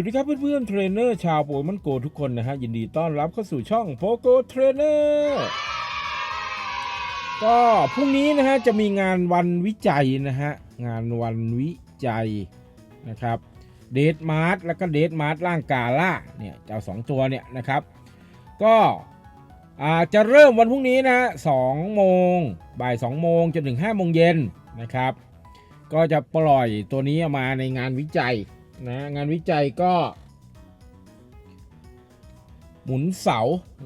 สวัสดีครับเพื่อนๆเทรนเนอร์ชาวโปเกมอนโกทุกคนนะฮะ ยินดีต้อนรับเข้าสู่ช่องโปโกเทรนเนอร์ก็พรุ่งนี้นะฮะ จะมีงานวันวิจัยนะฮะ งานวันวิจัยนะครับเดทมาร์ทแล้วก็เดทมาร์ทร่างกาล่าเนี่ยเจ้าสองตัวเนี่ยนะครับ ก็จะเริ่มวันพรุ่งนี้นะฮะสองโมงบ่ายสองโมงจนถึงห้าโมงเย็นนะครับ ก็จะปล่อยตัวนี้ออกมาในงานวิจัย นะงานวิจัยก็ หมุนเสา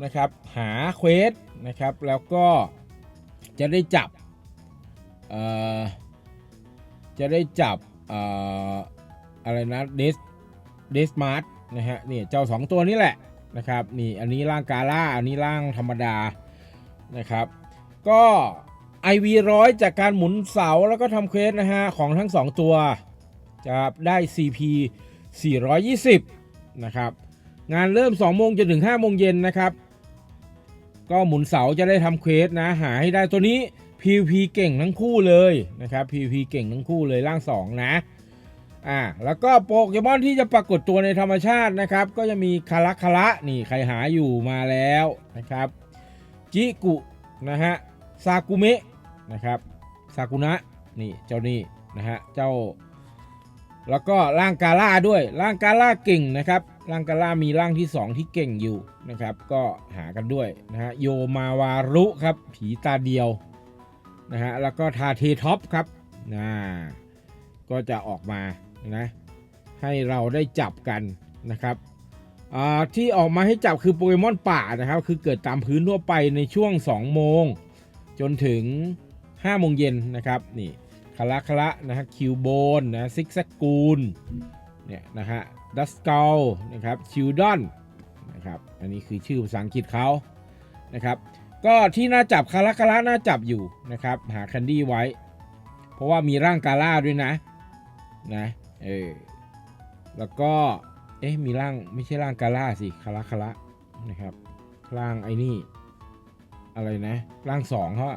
นะครับ หาเควสนะครับ แล้วก็จะได้จับจะได้จับอะไรนะเดสเดสมาร์ทนะฮะนี่เจ้าสองตัวนี้แหละนะครับนี่อันนี้ร่างกาล่าอันนี้ร่างธรรมดานะครับ ก็ IV ร้อยจากการหมุนเสาแล้วก็ทำเควสนะฮะของทั้ง 2 ตัว จะได้ CP 420 นะครับ งานเริ่ม 2 โมงจนถึง 5 โมงเย็นนะครับ ก็หมุนเสาจะได้ทำเควสนะ หาให้ได้ตัวนี้ PVP เก่งทั้งคู่เลยนะครับ PVP เก่งทั้งคู่เลยร่าง 2 นะอ่าแล้วก็โปเกมอนที่จะปรากฏตัวในธรรมชาตินะครับ ก็จะมีคาระคาระนี่ใครหาอยู่มาแล้วนะครับ จิกุนะฮะซากุเมะนะครับซากุนะนี่เจ้านี่นะฮะเจ้า แล้วก็ร่างกาล่าด้วย ร่างกาล่าเก่งนะครับร่างกาล่ามีร่างที่ 2 ที่เก่งอยู่นะครับ ก็หากันด้วยนะฮะโยมาวารุครับ ผีตาเดียวนะฮะแล้วก็ทาเทท็อปครับนะก็จะออกมานะให้เราได้จับกันนะครับอ่าที่ออกมาให้จับคือโปเกมอนป่านะครับ คือเกิดตามพื้นทั่วไปในช่วง 2 โมง จนถึง 5 โมงเย็นนะครับนี่ คาระคาระนะฮะคิวโบนนะซิกแซกกูลเนี่ยนะฮะดัสเกลนะครับชิลดอนนะครับอันนี้คือชื่อภาษาอังกฤษเขานะครับก็ที่น่าจับคาระคาระน่าจับอยู่นะครับหาแคนดี้ไว้ เพราะว่ามีร่างกาล่าด้วยนะนะเออแล้วก็เอ๊ะมีร่างไม่ใช่ร่างกาล่าสิคาระคาระนะครับร่างไอ้นี่อะไรนะร่างสองเขา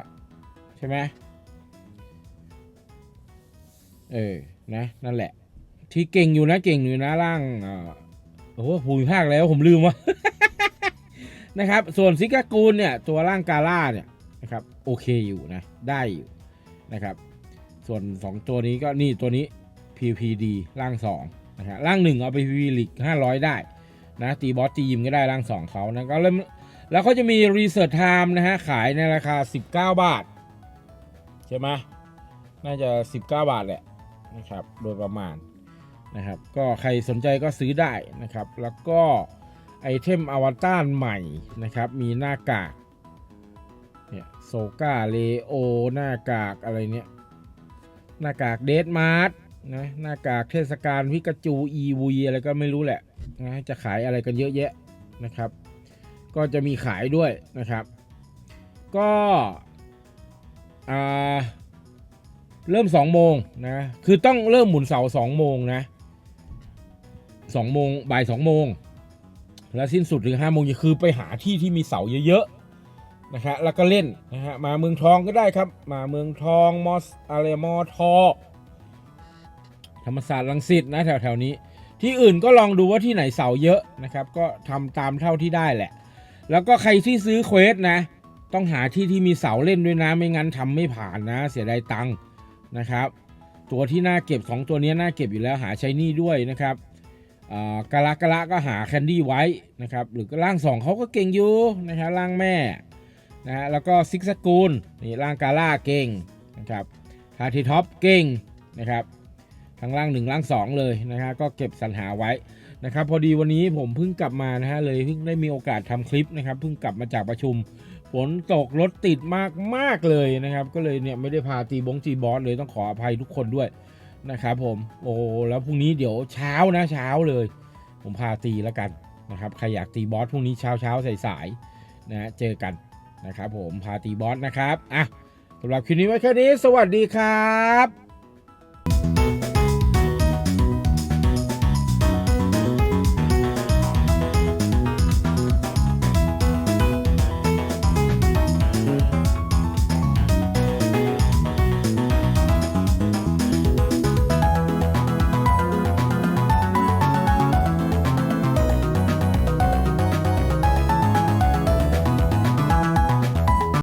ใช่ไหม เออ นะ นั่นแหละ ที่เก่งอยู่นะเก่งอยู่นะร่างอโอ้โหภูมิภาคแล้วผมลืมว่านะครับ ส่วนซิกากูลเนี่ย ตัวร่างกาล่าเนี่ยนะครับ โอเคอยู่นะ ได้อยู่นะครับ ส่วน 2 ตัวนี้ก็นี่ตัวนี้ PPD ร่าง2นะฮะร่าง 1 เอาไป PV ลิก500 ได้นะตีบอสตียิมก็ได้ร่าง 2เขานะก็เริ่มแล้วเขาจะมี Research Time นะฮะ ขายในราคา 19 บาท ใช่ไหมน่าจะ 19 บาทแหละ นะครับ โดยประมาณนะครับ ก็ใครสนใจก็ซื้อได้นะครับ แล้วก็ไอเทมอวตารใหม่นะครับ มีหน้ากากเนี่ยโซกาเลโอหน้ากากอะไรเนี่ยหน้ากากเดดมาร์ทนะหน้ากากเทศกาลพิกาจูอีวีอะไรก็ไม่รู้แหละนะจะขายอะไรกันเยอะแยะนะครับ ก็จะมีขายด้วยนะครับ ก็อ่า เริ่ม2โมงนะ คือต้องเริ่มหมุนเสา2โมงนะ2โมงบ่าย2โมง แล้วสิ้นสุดถึง5โมงย็นคือไปหาที่ที่มีเสาเยอะๆนะฮะแล้วก็เล่นนะฮะมาเมืองทองก็ได้ครับ มาเมืองทองมอสอะไรมอทอธรรมศาสตร์ลังสิตนะแถวแถวๆนี้ ที่อื่นก็ลองดูว่าที่ไหนเสาเยอะนะครับ ก็ทำตามเท่าที่ได้แหละ แล้วก็ใครที่ซื้อเควสนะ ต้องหาที่ที่มีเสาเล่นด้วยนะไม่งั้นทำไม่ผ่านนะ เสียดายตังค์ นะครับ ตัวที่น่าเก็บสองตัวนี้น่าเก็บอยู่แล้วหาใช้นี่ด้วยนะครับกะละกะละก็หาแคนดี้ไว้นะครับหรือก็ร่างสองเขาก็เก่งอยู่นะครับร่างแม่นะฮะแล้วก็ซิกซกูลนี่ร่างกาล่าเก่งนะครับทาทีท็อปเก่งนะครับทั้งร่างหนึ่งร่างสองเลยนะฮะก็เก็บสรรหาไว้นะครับ พอดีวันนี้ผมเพิ่งกลับมานะฮะเลยเพิ่งได้มีโอกาสทำคลิปนะครับเพิ่งกลับมาจากประชุม ฝนตกรถติดมากมากๆเลยนะครับ ก็เลยเนี่ยไม่ได้พาตีบงตีบอสเลยต้องขออภัยทุกคนด้วยนะครับผมโอ้แล้วพรุ่งนี้เดี๋ยวเช้านะเช้าเลย ผมพาตีแล้วกันนะครับใครอยากตีบอสพรุ่งนี้เช้าเช้าสายๆนะเจอกันนะครับผมพาตีบอสนะครับอะสำหรับคลิปนี้ไว้แค่นี้ สวัสดีครับ